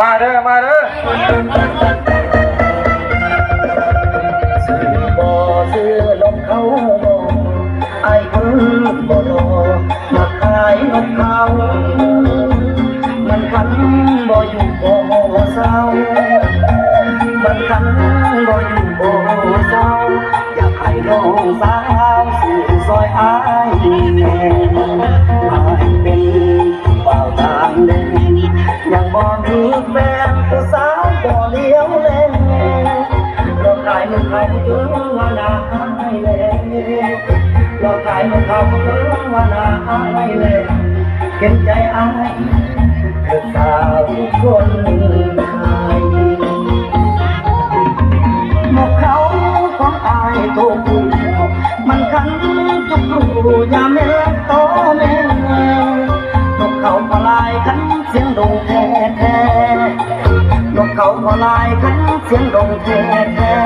มาเด้อ มาเด้อซื้อบ่ซื้อนกเขาบ่ไอ้คนบ่รอมาขายนกเขา มันคันบ่อยู่บ่เศร้า มันคันบ่อยู่บ่เศร้า อยากให้น้องสาวสู่ซอยอ้า บ่มีแฟนผู้สาวบ่เลี้ยวแลเราขายมันเขาถึงวันอาให้เลยเราขายมันเขาถึงวันอาให้เลยเห็นใจอายคือสาวคนไทยหมกเขาของอายตัวกูมันคันจุกรูยามแแท้แท้นกเขาขอลายขันเสียงดงแท้แท้